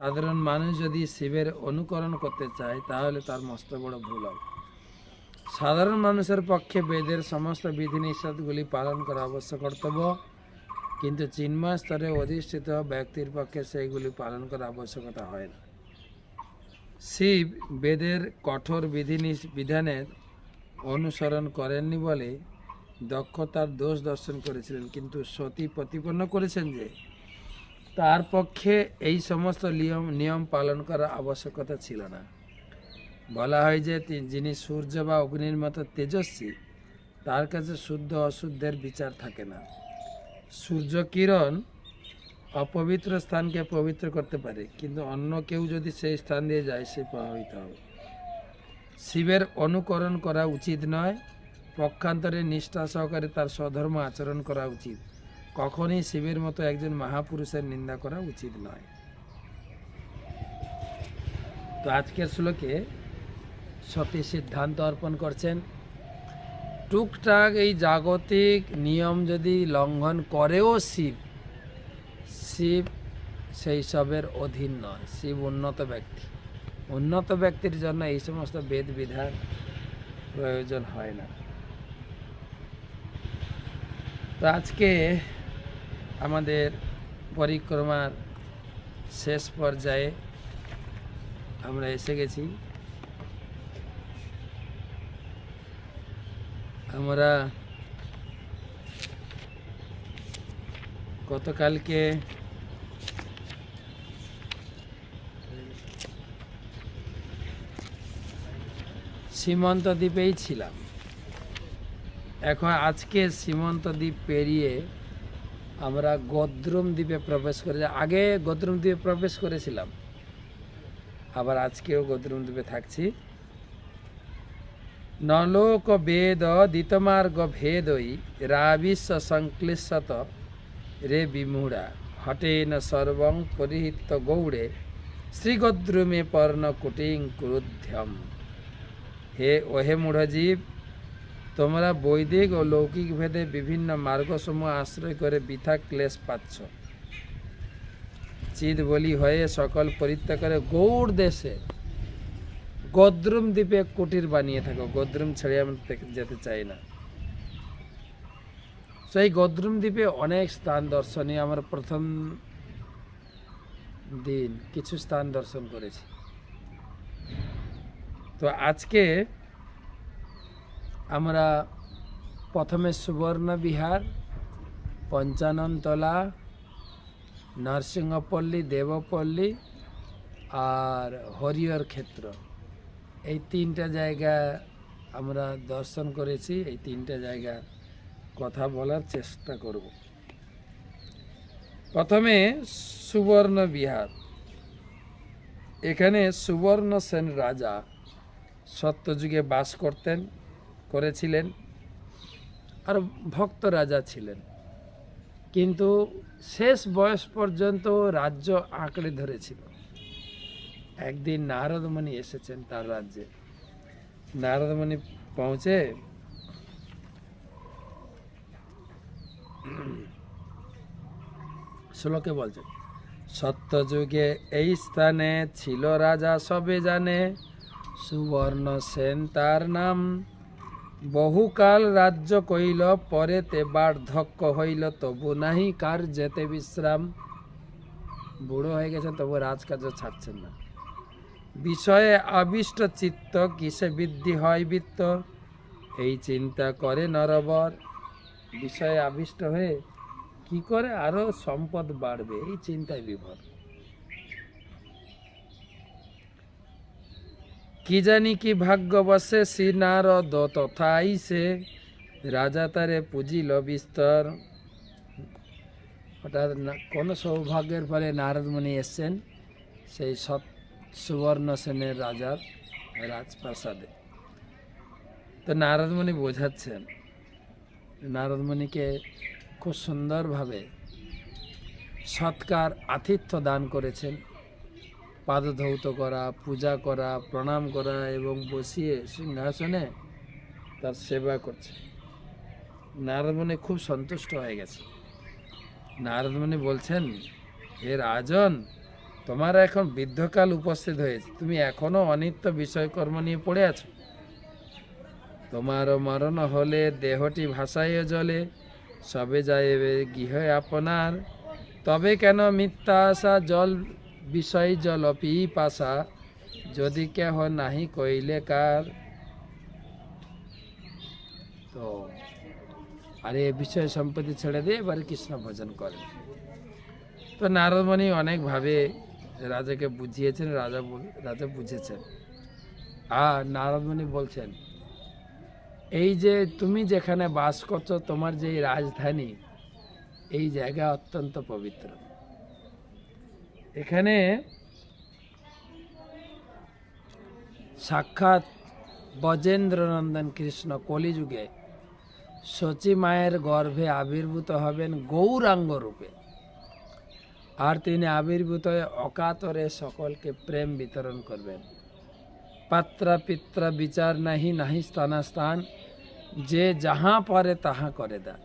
সাধারণ মানুষ যদি শিবের অনুকরণ করতে চায়, তাহলে তার মস্ত বড় ভুল হবে। সাধারণ মানুষের পক্ষে বেদের সমস্ত বিধিনিষেধগুলি পালন করা অবশ্য কর্তব্য। কিন্তু চিন্ময় স্তরে অধিষ্ঠিত ব্যক্তির পক্ষে সেইগুলি পালন করা আবশ্যকতা হয় না। শিব বেদের কঠোর বিধি বিধানের অনুসরণ করেননি বলে দক্ষতার দোষ দর্শন করেছিলেন। কিন্তু সতী প্রতিপন্ন করেছেন যে তার পক্ষে এই সমস্ত নিয়ম নিয়ম পালন করার আবশ্যকতা ছিল না। বলা হয় যে যিনি সূর্য বা অগ্নির মতো তেজস্বী, তার কাছে শুদ্ধ অশুদ্ধের বিচার থাকে না। সূর্য কিরণ অপবিত্র স্থানকে পবিত্র করতে পারে, কিন্তু অন্য কেউ যদি সেই স্থান দিয়ে যায়, সে প্রভাবিত হবে। শিবের অনুকরণ করা উচিত নয়, পক্ষান্তরে নিষ্ঠা সহকারে তার স্বধর্ম আচরণ করা উচিত। কখনই শিবের মতো একজন মহাপুরুষের নিন্দা করা উচিত নয়। তো আজকের শ্লোকে সতী সিদ্ধান্ত অর্পণ করছেন, টুকটাক এই জাগতিক নিয়ম যদি লঙ্ঘন করেও শিব শিব সেই সবের অধীন নয়, শিব উন্নত ব্যক্তি। উন্নত ব্যক্তির জন্য এই সমস্ত বেদ বিধান প্রয়োজন হয় না। তো আজকে আমাদের পরিক্রমার শেষ পর্যায়ে আমরা এসে গেছি। আমরা গতকালকে সীমন্ত দ্বীপেই ছিলাম। এখন আজকে সীমন্ত দ্বীপ পেরিয়ে আমরা গদ্রুম দ্বীপে প্রবেশ করে আগে গদ্রুম দ্বীপে প্রবেশ করেছিলাম। আবার আজকেও গদ্রুম দ্বীপে থাকছি। নলোক বেদ দিতমার্গ ভেদই রাবিশ্ব সংক্লিশত রে বিমূঢ়া। হটেন সর্বং পরিহিত গৌড়ে, শ্রীগদ্রুমে পর্ণ কুটিং ক্রুধ্যম হে, ওহে মূঢ়জীব তোমরা বৈদিক ও লৌকিক ভেদে বিভিন্ন মার্গসমূহ আশ্রয় করে বৃথা ক্লেশ পাচ্ছ। চিদ বলি হয়ে সকল পরিত্যাগ করে গৌড় দেশে গদ্রুম দ্বীপে কুটির বানিয়ে থাকো। গদ্রুম ছেড়ে আমি যেতে চাই না। সেই গদ্রুম দ্বীপে অনেক স্থান দর্শনীয়। আমার প্রথম দিন কিছু স্থান দর্শন করেছি। তো আজকে আমরা প্রথমে সুবর্ণবিহার পঞ্চাননতলা, নরসিংহপল্লী, দেবপল্লী আর হরিহর ক্ষেত্র। এই তিনটা জায়গা আমরা দর্শন করেছি। এই তিনটা জায়গা কথা বলার চেষ্টা করব। প্রথমে সুবর্ণ বিহার। এখানে সুবর্ণ সেন রাজা সত্যযুগে বাস করতেন। করেছিলেন আর ভক্ত রাজা ছিলেন। কিন্তু শেষ বয়স পর্যন্ত রাজ্য আঁকড়ে ধরেছিল। একদিন নারদমণি এসেছেন তার রাজ্যে। নারদমণি পৌঁছে শ্লোকে বলছেন, সত্যযুগে এই স্থানে ছিল রাজা সবে জানে, সুবর্ণ সেন তার নাম। বহুকাল রাজ্য কইল পরে তে বার্ধক্য হইল তবু নাহি কার যেতে বিশ্রাম। বুড়ো হয়ে গেছেন, তবু রাজকার্য ছাড়ছেন না। বিষয়ে আবিষ্ট চিত্ত কিসে বৃদ্ধি হয় বৃত্ত? এই চিন্তা করে নরবর। বিষয়ে আবিষ্ট হয়ে কি করে আরও সম্পদ বাড়বে? এই চিন্তায় বিভর। কি জানি কি ভাগ্যবশে শ্রী নারদ তথা সে? রাজা তারে পুজিল বিস্তর। না- কোন সৌভাগ্যের পরে নারদমণি এসছেন, সেই সৎ সুবর্ণ সেনের রাজার রাজপ্রাসাদে। তো নারদমণি বোঝাচ্ছেন নারদমণিকে খুব সুন্দরভাবে সৎকার আতিথ্য দান করেছেন। পাদধৌত করা, পূজা করা, প্রণাম করা এবং বসিয়ে সিংহাসনে তার সেবা করছে। নারদমণি খুব সন্তুষ্ট হয়ে গেছে। নারদমণি বলছেন, হে রাজন, তোমার এখন বৃদ্ধকাল উপস্থিত হয়েছে। তুমি এখনও অনিত্য বিষয়কর্ম নিয়ে পড়ে আছো। তোমারও মরণ হলে দেহটি ভাসাইয়ে জলে, সবে যাইবে গৃহে আপনার। তবে কেন মিথ্যা আশা জল বিষয় জল পাশা যদি কেহ নাহি কইলে কার তো আর এ বিষয় সম্পত্তি ছেড়ে দিয়ে এবারে কৃষ্ণ ভজন করে। তো নারদমণি অনেকভাবে রাজাকে বুঝিয়েছেন, রাজা রাজা বুঝেছেন। আর নারদমণি বলছেন, এই যে তুমি যেখানে বাস করছ, তোমার যে রাজধানী, এই জায়গা অত্যন্ত পবিত্র। এখানে সাক্ষাৎ বজেন্দ্রনন্দন কৃষ্ণ কলিযুগে শচী মায়ের গর্ভে আবির্ভূত হবেন গৌরাঙ্গ রূপে। আর তিনি আবির্ভূত হয়ে অকাতরে সকলকে প্রেম বিতরণ করবেন। পাত্রা পিত্রা বিচার নাহি নাহি স্থানাস্থান যে যাহা পারে তাহা করে দান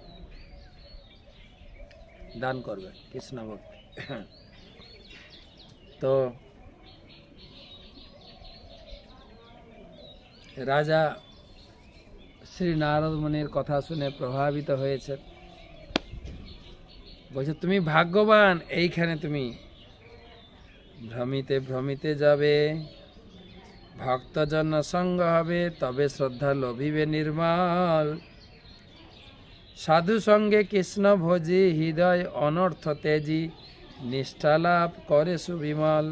দান করবেন কৃষ্ণ ভক্তি তো রাজা শ্রী নারদ মুনির কথা শুনে প্রভাবিত হয়েছে। বলছে, তুমি ভাগ্যবান, এইখানে তুমি ভ্রমিতে ভ্রমিতে যাবে ভক্তজন সঙ্গ হবে, তবে শ্রদ্ধা লোভিবে নির্মল। সাধু সঙ্গে কৃষ্ণ ভোজি, হৃদয় অনর্থ তেজি নিষ্ঠা লাভ করে সুবিমল।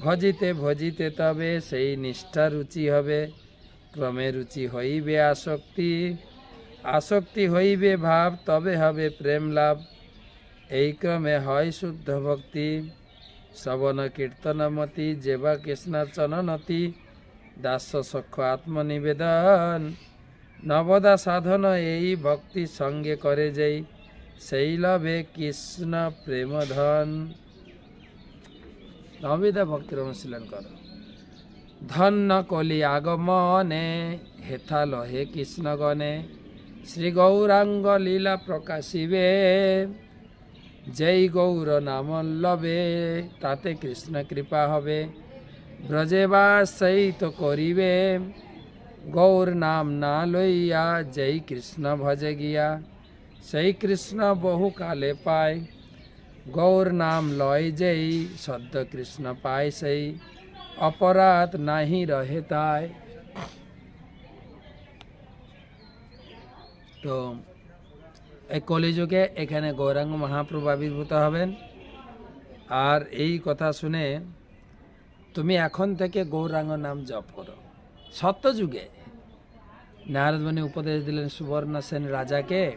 ভজিতে ভজিতে তবে সেই নিষ্ঠা রুচি হবে। ক্রমে রুচি হইবে আসক্তি। আসক্তি হইবে ভাব, তবে হবে প্রেম লাভ। এই ক্রমে হয় শুদ্ধ ভক্তি। শ্রবণ কীর্তনমতি যেবা কৃষ্ণার্চননতি দাস্য সক্ষ আত্মনিবেদন। নবদা সাধন এই ভক্তি সঙ্গে করে যেই। লবে কৃষ্ণ প্রেমধন। নবিদা ভক্তির অনুশীলন ধন্য কলি আগমনে, হেথাল হে কৃষ্ণগণে, শ্রী গৌরাঙ্গ লীলা প্রকাশিবে। যেই গৌর নাম লবে, তাতে কৃষ্ণ কৃপা হবে। ব্রজে সেই তো করিবে। গৌর নাম না লইয়া যেই কৃষ্ণ ভজে গিয়া সেই কৃষ্ণ বহু কালে পায়। গৌর নাম লয় যেই, সদ্য কৃষ্ণ পায় সেই। অপরাধ নাহি রহে তাই। তো, এই কলিযুগে এখানে গৌরাঙ্গ মহাপ্রভু আবির্ভূত হবেন। আর এই কথা শুনে তুমি এখন থেকে গৌরাঙ্গ নাম জপ করো। সত্যযুগে। নারদমণি উপদেশ দিলেন, সুবর্ণ সেন রাজাকে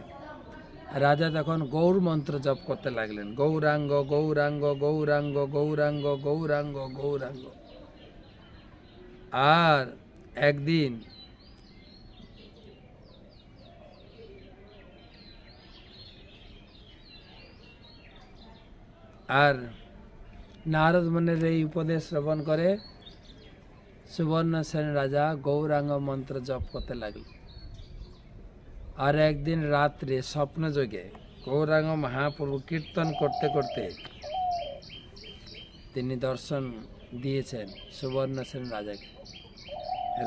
রাজা তখন গৌর মন্ত্র জপ করতে লাগলেন। গৌরাঙ্গ গৌরাঙ্গ গৌরাঙ্গ গৌরাঙ্গ গৌরাঙ্গ গৌরাঙ্গ। আর একদিন আর নারদ মনের এই উপদেশ শ্রবণ করে সুবর্ণ সেন রাজা গৌরাঙ্গ মন্ত্র জপ করতে লাগল আর একদিন রাত্রে স্বপ্ন যোগে গৌরাঙ্গ মহাপ্রভু কীর্তন করতে করতে তিনি দর্শন দিয়েছেন সুবর্ণ সেন রাজাকে।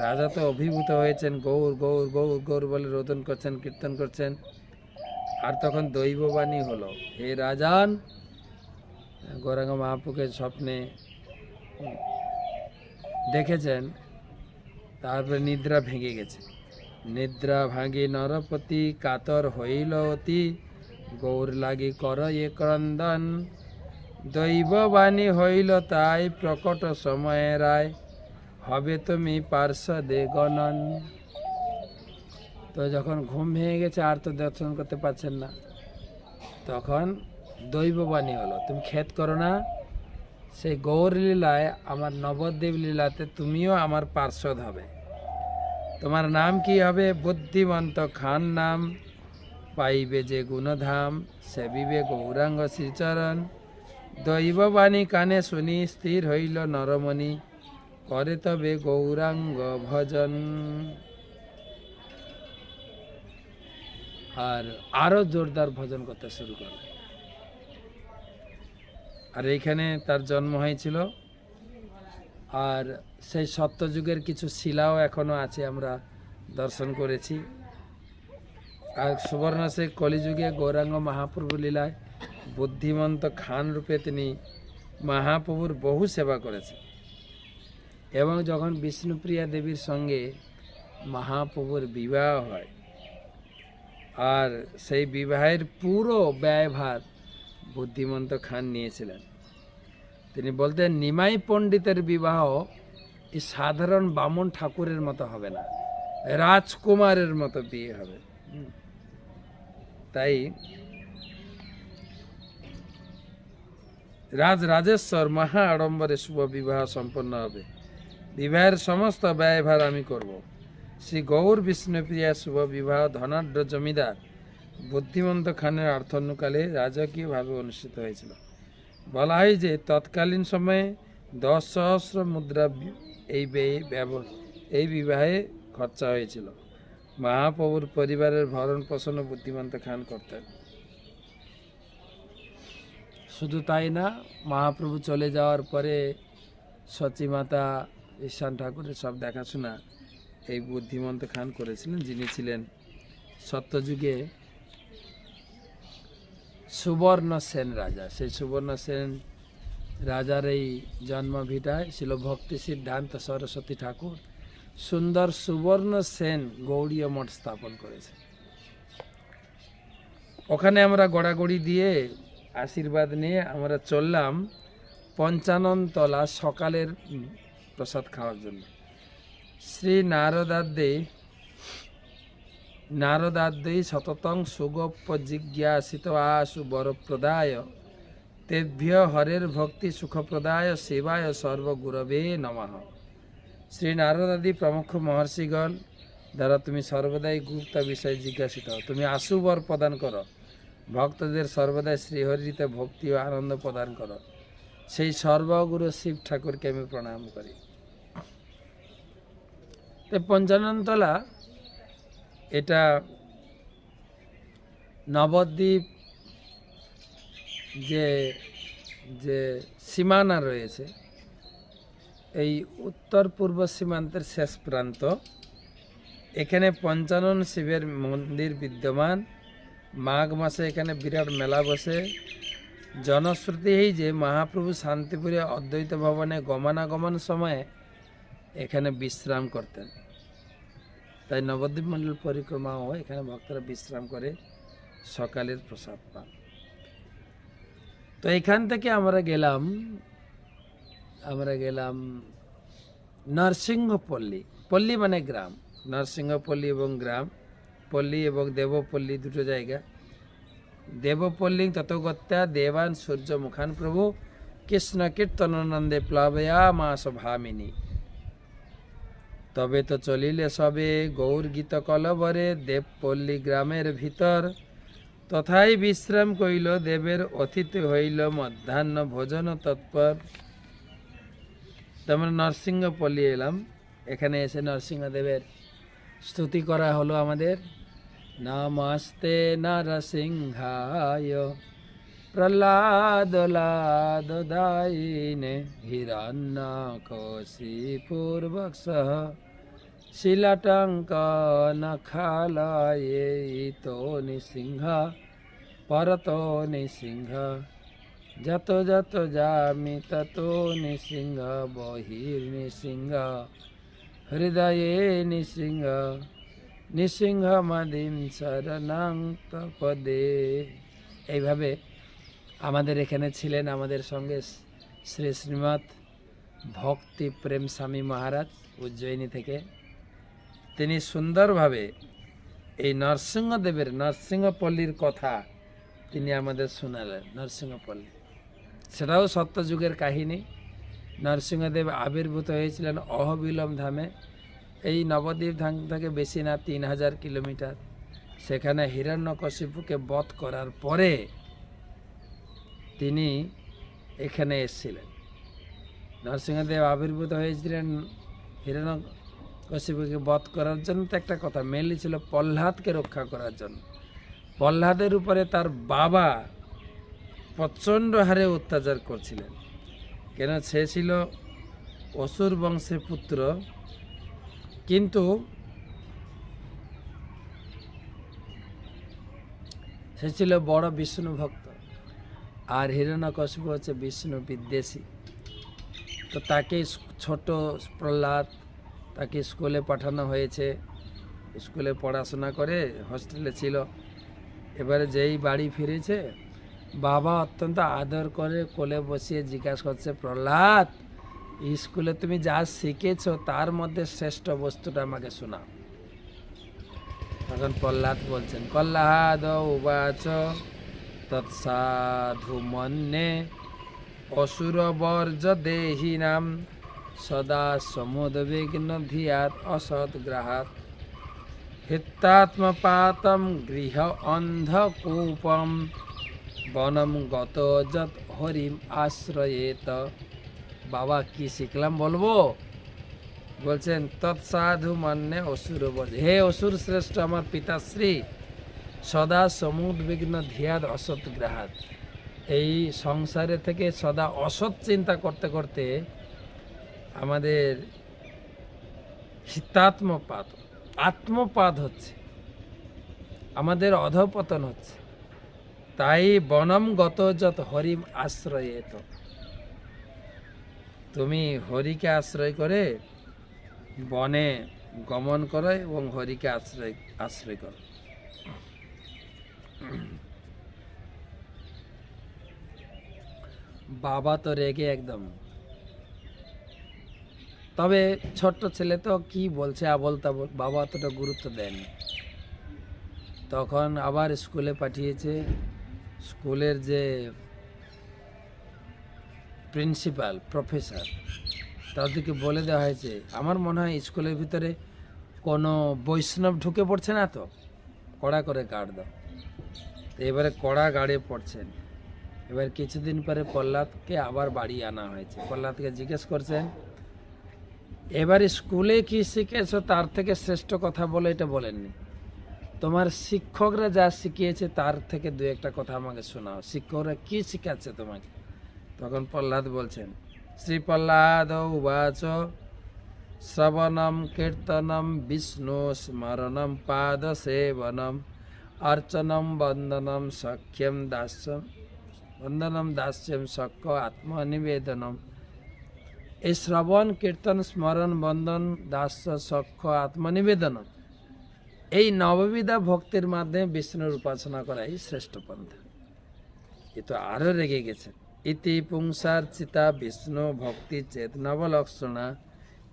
রাজা তো অভিভূত হয়েছেন, গৌর গৌর গৌর গৌর বলে রোদন করছেন, কীর্তন করছেন। আর তখন দৈববাণী হলো, হে রাজান! গৌরাঙ্গ মহাপ্রভুকে স্বপ্নে দেখেছেন, তারপরে নিদ্রা ভেঙে গেছে। নিদ্রা ভাঙি নরপতি কাতর হইল অতি। গৌর লাগি কর এ ক্রন্দন। দৈববাণী হইল তাই প্রকট সময়ে রায়। হবে তুমি পার্শ্বদে গণন। তো যখন ঘুম ভেঙে গেছে, আর তো দর্শন করতে পারছেন না। তখন দৈববাণী হলো। তুমি খেত করো না, সেই গৌর লীলায়, আমার নবদ্বীপ লীলাতে তুমিও আমার পার্শ্বদ হবে। তোমার নাম কি হবে? বুদ্ধিমন্ত খান নাম। পাইবে যে গুণধাম, সেবিবে গৌরাঙ্গ শ্রীচরণ। দৈববাণী কানে শুনি স্থির হইল নরমণি, করে তবে গৌরাঙ্গ ভজন। আর আরও জোরদার ভজন করতে শুরু করলেন আর এইখানে তার জন্ম হয়েছিল আর সেই সত্যযুগের কিছু শিলাও এখনও আছে আমরা দর্শন করেছি। আর সুবর্ণ শেখ কলিযুগে গৌরাঙ্গ মহাপ্রভু লীলায় বুদ্ধিমন্ত খান রূপে তিনি মহাপ্রভুর বহু সেবা করেছেন। এবং যখন বিষ্ণুপ্রিয়া দেবীর সঙ্গে মহাপ্রভুর বিবাহ হয়, আর সেই বিবাহের পুরো ব্যয়ভার বুদ্ধিমন্ত খান নিয়েছিলেন। তিনি বলতেন, নিমাই পণ্ডিতের বিবাহ এই সাধারণ বামন ঠাকুরের মতো হবে না, রাজকুমারের মতো বিয়ে হবে। তাই রাজ রাজেশ্বর মহা আড়ম্বরে শুভ বিবাহ সম্পন্ন হবে। বিবাহের সমস্ত ব্যয়ভার আমি করব। শ্রী গৌর বিষ্ণুপ্রিয়া শুভ বিবাহ ধনাঢ্য জমিদার বুদ্ধিমন্ত খানের অর্থনুকালে রাজকীয়ভাবে অনুষ্ঠিত হয়েছিল। বলা হয় যে তৎকালীন সময়ে দশ সহস্র মুদ্রা এই এই বিবাহে খরচা হয়েছিল। মহাপ্রভুর পরিবারের ভরণ পোষণ বুদ্ধিমন্ত খান করতেন। শুধু তাই না, মহাপ্রভু চলে যাওয়ার পরে সচিমাতা ঈশান ঠাকুরের সব দেখাশোনা এই বুদ্ধিমন্ত খান করেছিলেন, যিনি ছিলেন সত্যযুগে সুবর্ণ সেন রাজা। সেই সুবর্ণ সেন রাজার এই জন্মভিটায় ছিল ভক্তি সিদ্ধান্ত সরস্বতী ঠাকুর। সুন্দর সুবর্ণ সেন গৌড়ীয় মঠ স্থাপন করেছে। ওখানে আমরা গড়াগড়ি দিয়ে আশীর্বাদ নিয়ে আমরা চললাম পঞ্চাননতলা সকালের প্রসাদ খাওয়ার জন্য। শ্রী নারদাদ্দে নারদাদ্দৈ সততং সুগোপ্য জিজ্ঞাসিত আশু বরপ্রদায়। তেভ্য হরের ভক্তি সুখপ্রদায় সেবায় সর্বগুরবে নমঃ। শ্রী নারদাদি প্রমুখ মহর্ষিগণ, দ্বারা তুমি সর্বদাই গুপ্ত বিষয়ে জিজ্ঞাসিত। তুমি আশু বর প্রদান করো। ভক্তদের সর্বদাই শ্রীহরিতে ভক্তি ও আনন্দ প্রদান করো। সেই সর্বগুরু শিব ঠাকুরকে আমি প্রণাম করি। তো পঞ্চাননতলা এটা নবদ্বীপ যে যে সীমানা রয়েছে, এই উত্তর পূর্ব সীমান্তের শেষ প্রান্ত, এখানে পঞ্চানন শিবের মন্দির বিদ্যমান। মাঘ মাসে এখানে বিরাট মেলা বসে। জনশ্রুতি এই যে মহাপ্রভু শান্তিপুরে অদ্বৈত ভবনে গমনাগমন সময়ে এখানে বিশ্রাম করতেন। তাই নবদ্বীপ মন্ডল পরিক্রমা হয় এখানে ভক্তরা বিশ্রাম করে সকালের প্রসাদ পান। তো এখান থেকে আমরা গেলাম আমরা গেলাম নরসিংহপল্লী, পল্লী মানে গ্রাম। নরসিংহপল্লী এবং গ্রাম, পল্লী এবং দেবপল্লী দুটো জায়গা। দেবপল্লী ততগত্যা দেবান সূর্য মুখান প্রভু, কৃষ্ণ কীর্তনানন্দে প্লাবয়া মাস ভামিনী তবে তো চলিলে সবে গৌর গীত কলবরে দেবপল্লী গ্রামের ভিতর। তথাই বিশ্রাম কইল দেবের অতিথি হইল মধ্যাহ্ন ভোজন তৎপর। তো আমরা নরসিংহপল্লী এলাম, এখানে এসে নরসিংহদেবের স্তুতি করা হলো আমাদের। নমস্তে নরসিংহায় প্রহ্লাদ দায়িনে হিরণ্যকশি পূর্বক সহ খালয়ে তো নিসিংহ পরত নিসিংহ যত যত যামি তত নিসিংহ বহির নিসিংহ হৃদয়ে নিসিংহ নিসিংহ মাদিম শরণাং পদে এইভাবে আমাদের এখানে ছিলেন আমাদের সঙ্গে শ্রী শ্রীমৎ ভক্তি প্রেম স্বামী মহারাজ, উজ্জয়িনী থেকে। তিনি সুন্দরভাবে এই নরসিংহদেবের নরসিংহপল্লীর কথা তিনি আমাদের শোনালেন, নরসিংহপল্লী। সেটাও সত্যযুগের কাহিনী। নরসিংহদেব আবির্ভূত হয়েছিলেন অহবিলম ধামে। এই নবদ্বীপ ধাম থেকে বেশি না, তিন হাজার কিলোমিটার। সেখানে হিরণ্যকশিপুকে বধ করার পরে তিনি এখানে এসেছিলেন। নরসিংহদেব আবির্ভূত হয়েছিলেন হিরণ্যকশিপুকে বধ করার জন্য তো একটা কথা, মেনলি ছিল প্রহ্লাদকে রক্ষা করার জন্য। প্রহ্লাদের উপরে তার বাবা প্রচণ্ড হারে অত্যাচার করছিলেন। কেন? সে ছিল অসুর বংশের পুত্র। কিন্তু সে ছিল বড় বিষ্ণু ভক্ত। আর হিরণ্যকশিপু হচ্ছে বিষ্ণু বিদ্বেষী। তো তাকে ছোট প্রহ্লাদ তাকে স্কুলে পাঠানো হয়েছে। স্কুলে পড়াশোনা করে হস্টেলে ছিল। এবারে যেই বাড়ি ফিরেছে, বাবা অত্যন্ত আদর করে কোলে বসিয়ে জিজ্ঞাসা করছে, প্রহ্লাদ, স্কুলে তুমি যা শিখেছো তার মধ্যে শ্রেষ্ঠ বস্তুটা আমাকে শোনাও তখন প্রহ্লাদ বলছেন, প্রহ্লাদ উবাচ, তৎসাধু মন্যে অসুর বর্জ দেহিনাম। সদা সমুদ্বিগ্ন ধিয়াত অসৎগ্রাহাত হিত্তাত্মপাতম গৃহ অন্ধকূপম বনম গত যত হরিম আশ্রয়েত। বাবা, কি শিখলাম বলব? বলছেন তৎসাধু মান্যে অসুর বর্জ হে অসুর শ্রেষ্ঠ, আমার পিতাশ্রী, সদা সমুদ্বিগ্ন ধিয়াদ অসৎ গ্রাহাত। এই সংসারে থেকে সদা অসৎ চিন্তা করতে করতে আমাদের হিতাত্মপাত আত্মপাদ হচ্ছে, আমাদের অধপতন হচ্ছে। তাই বনম গত যত হরিম আশ্রয়ে এত তুমি হরিকে আশ্রয় করে বনে গমন করো এবং হরিকে আশ্রয় আশ্রয় করো। বাবা তো রেগে একদম। তবে ছোট্ট ছেলে তো কি বলছে আবল তাবল? বাবা অতটা গুরুত্ব দেননি। তখন আবার স্কুলে পাঠিয়েছে। স্কুলের যে প্রিন্সিপাল, প্রফেসর, তাদেরকে বলে দেওয়া হয়েছে, আমার মনে হয় স্কুলের ভিতরে কোনো বৈষ্ণব ঢুকে পড়ছে না তো? কড়া করে গার্ড দাও। তো এবারে কড়া গাড়ে পড়ছেন। এবার কিছুদিন পরে প্রহ্লাদকে আবার বাড়ি আনা হয়েছে। প্রহ্লাদকে জিজ্ঞেস করছেন এবারে স্কুলে কি শিখেছো তার থেকে শ্রেষ্ঠ কথা বলে এটা বলেননি। তোমার শিক্ষকরা যা শিখিয়েছে তার থেকে দু একটা কথা আমাকে শোনাও। শিক্ষকরা কি শিখাচ্ছে তোমাকে? তখন প্রহ্লাদ বলছেন শ্রী প্রহ্লাদ উবাচ, শ্রবণম কীর্তনম বিষ্ণু স্মরণম পাদ সেবনম, অর্চনম বন্দনম সখ্যম দাস্যম, বন্দনম দাস্যম সখ্য আত্মনিবেদনম। এই শ্রবণ, কীর্তন, স্মরণ, বন্দন, দাস সখ্য আত্মনিবেদন এই নববিধা ভক্তির মাধ্যমে বিষ্ণুর উপাসনা করাই শ্রেষ্ঠ পন্থা। এ তো আরও রেগে গেছে। ইতি পুংসার চিতা বিষ্ণু ভক্তি চেতনব লক্ষণা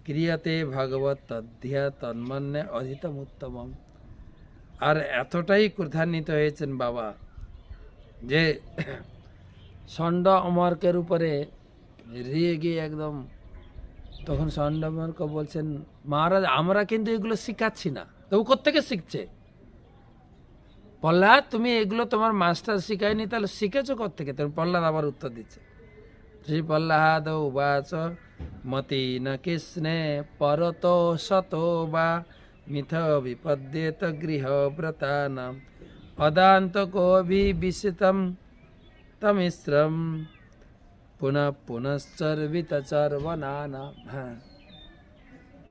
ক্রিয়াতে ভগবত তধ্যা তন্মন্যে অধিতম উত্তমম আর এতটাই ক্রধান্বিত হয়েছেন বাবা যে ষণ্ড অমর্কের উপরে রেগে একদম। তখন অমর্ক বলছেন, মহারাজ, আমরা কিন্তু এগুলো শিখাচ্ছি না। তবু কোথেকে শিখছে? প্রহ্লাদ তুমি এগুলো তোমার মাস্টার শিখায়নি, তাহলে শিখেছো কোথেকে তুমি প্রহ্লাদ আবার উত্তর দিচ্ছে, শ্রী প্রহ্লাদ উবাচ মতি ন কৃষ্ণে পরত শত বা, মিথ বিপদ্যেত গৃহ ব্রতানাম অদান্ত কবিবিষিতম তমিশ্রম পুনঃ পুনশ্চর্বিত চর্বনানা হ্যাঁ